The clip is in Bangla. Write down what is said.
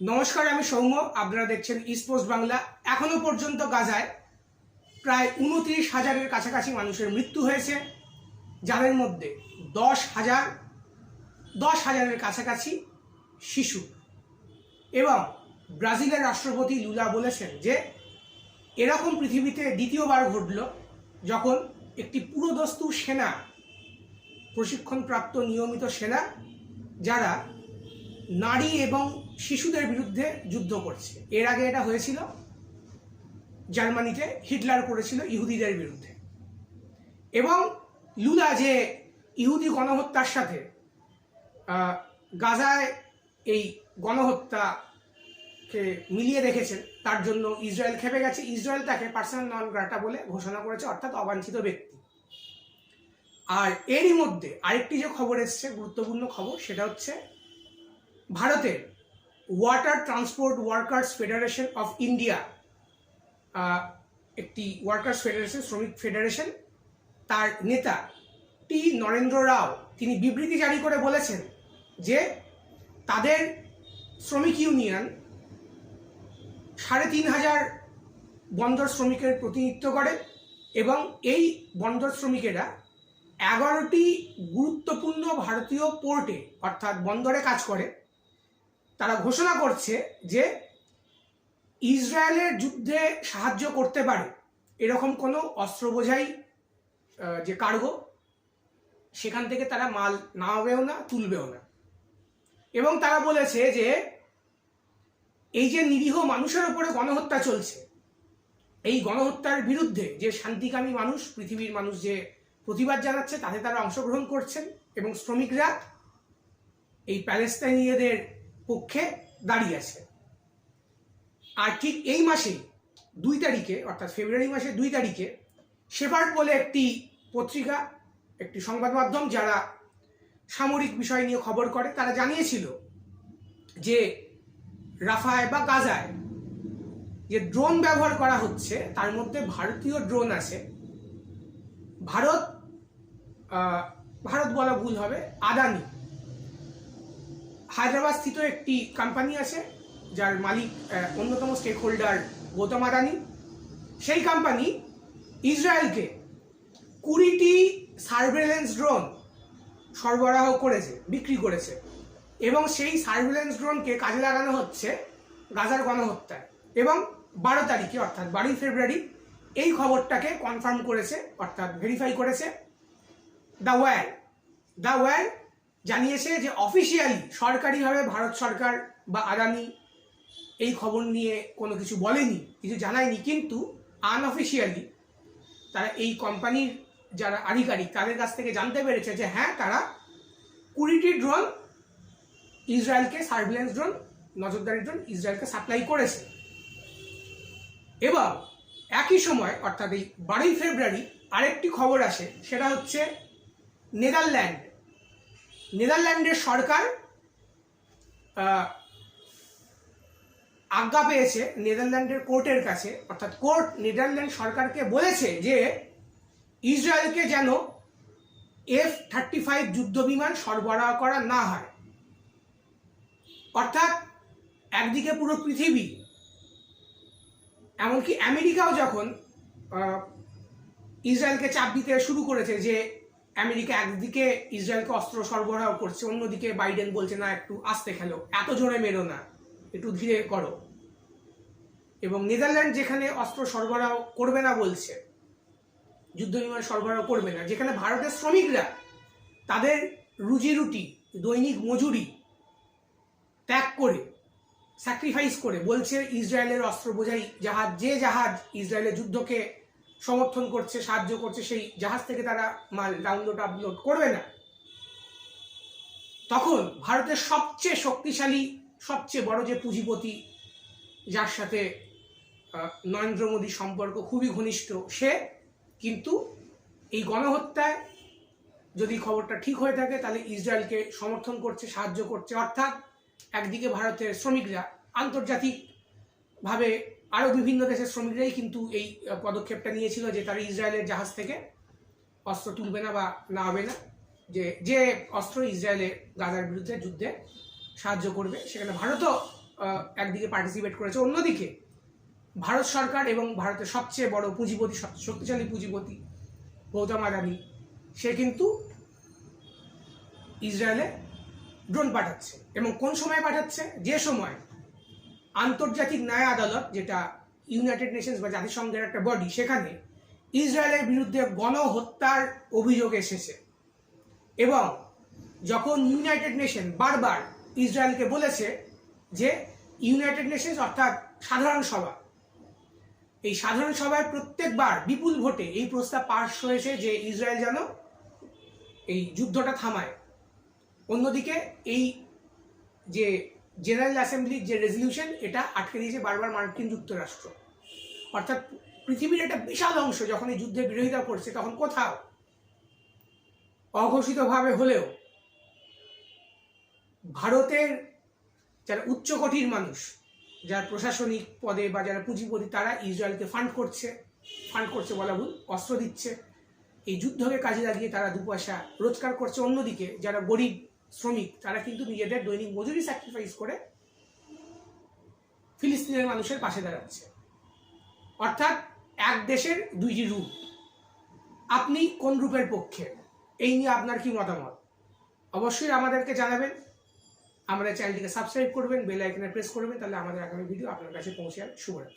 নমস্কার, আমি সৌম্য। আপনারা দেখছেন ইস্পোস্ট বাংলা এখনও পর্যন্ত গাজায় প্রায় উনত্রিশ হাজারের কাছাকাছি মানুষের মৃত্যু হয়েছে, যাদের মধ্যে দশ হাজার, দশ হাজারের কাছাকাছি শিশু। এবং ব্রাজিলের রাষ্ট্রপতি লুলা বলেছেন যে, এরকম পৃথিবীতে দ্বিতীয়বার ঘটল যখন একটি পুরোদস্তু সেনা, প্রশিক্ষণপ্রাপ্ত নিয়মিত সেনা, যারা নারী এবং শিশুদের বিরুদ্ধে যুদ্ধ করছে। এর আগে এটা হয়েছিল, জার্মানিতে হিটলার করেছিল ইহুদিদের বিরুদ্ধে। এবং লুলা যে ইহুদি গণহত্যার সাথে গাজায় এই গণহত্যাকে মিলিয়ে রেখেছেন, তার জন্য ইসরায়েল খেপে গেছে। ইসরায়েল তাকে পার্সোনাল নন গ্রাটা বলে ঘোষণা করেছে, অর্থাৎ অবাঞ্ছিত ব্যক্তি। আর এরই মধ্যে আরেকটি যে খবর এসছে, গুরুত্বপূর্ণ খবর, সেটা হচ্ছে ভারতের water transport workers federation of India একটি ওয়ার্কার্স ফেডারেশন শ্রমিক ফেডারেশন তার নেতা টি নরেন্দ্র রাও তিনি বিবৃতি জারি করে বলেছেন যে তাদের শ্রমিক ইউনিয়ন সাড়ে তিন হাজার বন্দর শ্রমিকের প্রতিনিধিত্ব করে এবং এই বন্দর শ্রমিকেরা এগারোটি গুরুত্বপূর্ণ ভারতীয় পোর্টে অর্থাৎ বন্দরে কাজ করে। তারা ঘোষণা করছে যে ইসরায়েলের যুদ্ধে সাহায্য করতে পারে। এরকম কোনো অস্ত্র বোঝাই যে কার্গো, সেখান থেকে তারা মাল নামাবেও না, তুলবেও না। এবং তারা বলেছে যে এই যে নিরীহ মানুষের উপরে গণহত্যা চলছে, এই গণহত্যার বিরুদ্ধে যে শান্তিকামী মানুষ, পৃথিবীর মানুষ যে প্রতিবাদ জানাচ্ছে, তাতে তারা অংশগ্রহণ করছেন এবং শ্রমিকরা এই প্যালেস্তাইনিয়াদের পক্ষে দাঁড়িয়ে আছে। আর ঠিক এই মাসেই দুই তারিখে, অর্থাৎ ফেব্রুয়ারি মাসের দুই তারিখে শেফার্ড বলে একটি পত্রিকা, একটি সংবাদ মাধ্যম যারা সামরিক বিষয় নিয়ে খবর করে, তারা জানিয়েছিল যে রাফায় বা গাজায় যে ড্রোন ব্যবহার করা হচ্ছে, তার মধ্যে ভারতীয় ড্রোন আছে। ভারত ভারত বলা ভুল হবে, আদানি। হায়দ্রাবাদ স্থিত একটি কোম্পানি আছে, যার মালিক অন্যতম স্টেক হোল্ডার গৌতম আদানি। সেই কোম্পানি ইসরায়েলকে কুড়িটি সার্ভেলেন্স ড্রোন সরবরাহ করেছে, বিক্রি করেছে। এবং সেই সার্ভেলেন্স ড্রোনকে কাজে লাগানো হচ্ছে গাজার গণহত্যায়। এবং বারো তারিখে, অর্থাৎ বারোই ফেব্রুয়ারি, এই খবরটাকে কনফার্ম করেছে, অর্থাৎ ভেরিফাই করেছে। দ্য ওয়ার দ্য ওয়ার জানিয়েছে যে অফিসিয়ালি সরকারিভাবে ভারত সরকার বা আদানি এই খবর নিয়ে কোনো কিছু বলেনি, কিছু জানায়নি, কিন্তু আনঅফিসিয়ালি তারা এই কোম্পানির যারা আধিকারিক তাদের কাছ থেকে জানতে পেরেছে যে হ্যাঁ তারা কুড়িটি ড্রোন ইসরায়েলকে সার্ভিলেন্স ড্রোন নজরদারি ড্রোন ইসরায়েলকে সাপ্লাই করেছে। এবং একই সময়, অর্থাৎ এই বারোই ফেব্রুয়ারি আরেকটি খবর আসে, সেটা হচ্ছে নেদারল্যান্ড। নেদারল্যান্ডের সরকার আজ্ঞা পেয়েছে নেদারল্যান্ডের কোর্টের কাছে। অর্থাৎ কোর্ট নেদারল্যান্ড সরকারকে বলেছে যে, ইসরায়েলকে যেন এফ থার্টি ফাইভ যুদ্ধ বিমান সরবরাহ করা না হয়। অর্থাৎ একদিকে পুরো পৃথিবী, এমনকি আমেরিকাও যখন ইসরায়েলকে চাপ দিতে শুরু করেছে যে আমেরিকা একদিকে ইসরায়েলকে অস্ত্র সরবরাহ করছে, অন্যদিকে বাইডেন বলছে, না, একটু আস্তে খেলো, এত জোরে মেরো না, একটু ধীরে করো। এবং নেদারল্যান্ড যেখানে অস্ত্র সরবরাহ করবে না বলছে, যুদ্ধ বিমান সরবরাহ করবে না, যেখানে ভারতের শ্রমিকরা তাদের রুজি রুটি, দৈনিক মজুরি ত্যাগ করে স্যাক্রিফাইস করে বলছে, ইসরায়েলের অস্ত্র বোঝাই জাহাজ, যে জাহাজ ইসরায়েলের যুদ্ধকে সমর্থন করছে, সাহায্য করছে, সেই জাহাজ থেকে তারা মাল ডাউনলোড আপলোড করবে না। তখন ভারতের সবচেয়ে শক্তিশালী, সবচেয়ে বড় যে পুঁজিপতি, যার সাথে নরেন্দ্র মোদীর সম্পর্ক খুবই ঘনিষ্ঠ, সে কিন্তু এই গণহত্যায় যদি খবরটা ঠিক হয়ে থাকে, তাহলে ইসরায়েলকে সমর্থন করছে, সাহায্য করছে। অর্থাৎ একদিকে ভারতের শ্রমিকরা আন্তর্জাতিকভাবে আরও বিভিন্ন দেশের শ্রমিকরাই কিন্তু এই পদক্ষেপটা নিয়েছিল যে তারা ইসরায়েলের জাহাজ থেকে অস্ত্র তুলবে না বা না হবে না, যে যে অস্ত্র ইসরায়েলে গাজার বিরুদ্ধে যুদ্ধে সাহায্য করবে, সেখানে ভারতও একদিকে পার্টিসিপেট করেছে। অন্যদিকে ভারত সরকার এবং ভারতের সবচেয়ে বড় পুঁজিপতি শক্তিশালী পুঁজিপতি গৌতম আদানি সে কিন্তু ইসরায়েলে ড্রোন পাঠাচ্ছে এবং কোন সময় পাঠাচ্ছে? যে সময় আন্তর্জাতিক ন্যায় আদালত, যেটা ইউনাইটেড নেশনস বা জাতিসংঘের একটা বডি সেখানে ইসরায়েলের বিরুদ্ধে গণহত্যার অভিযোগ এসেছে। এবং যখন ইউনাইটেড নেশন বারবার ইসরায়েলকে বলেছে যে ইউনাইটেড নেশনস অর্থাৎ সাধারণ সভা, এই সাধারণ সভায় প্রত্যেকবার বিপুল ভোটে এই প্রস্তাব পাশ হয়েছে যে ইসরায়েল যেন এই যুদ্ধটা থামায়। অন্যদিকে এই যে জেনারেল অ্যাসেম্বলির যে রেজলিউশন এটা আটকে দিয়েছে বারবার মার্কিন যুক্তরাষ্ট্র। অর্থাৎ পৃথিবীর একটা বিশাল অংশ যখন এই যুদ্ধের বিরোধিতা করছে, তখন কোথাও অঘোষিতভাবে হলেও ভারতের যারা উচ্চকোটির মানুষ, যারা প্রশাসনিক পদে বা যারা পুঁজিপতি, তারা ইসরায়েলকে ফান্ড করছে। ফান্ড করছে বলা ভুল, অস্ত্র দিচ্ছে। এই যুদ্ধকে কাজে লাগিয়ে তারা দু পয়সা রোজগার করছে। অন্যদিকে যারা গরিব শ্রমিক, তারা কিন্তু নিজেদের দৈনিক মজুরি স্যাক্রিফাইস করে ফিলিস্তিনের মানুষের পাশে দাঁড়াচ্ছে। অর্থাৎ এক দেশের দুইটি রূপ। আপনি কোন রূপের পক্ষে? এই নিয়ে আপনার কি মতামত? অবশ্যই আমাদেরকে জানাবেন। আমাদের চ্যানেলটিকে সাবস্ক্রাইব করবেন বেল আইকনে প্রেস করবেন, তাহলে আমাদের আগামী ভিডিও আপনার কাছে পৌঁছে যাবে। শুভরাত্রি।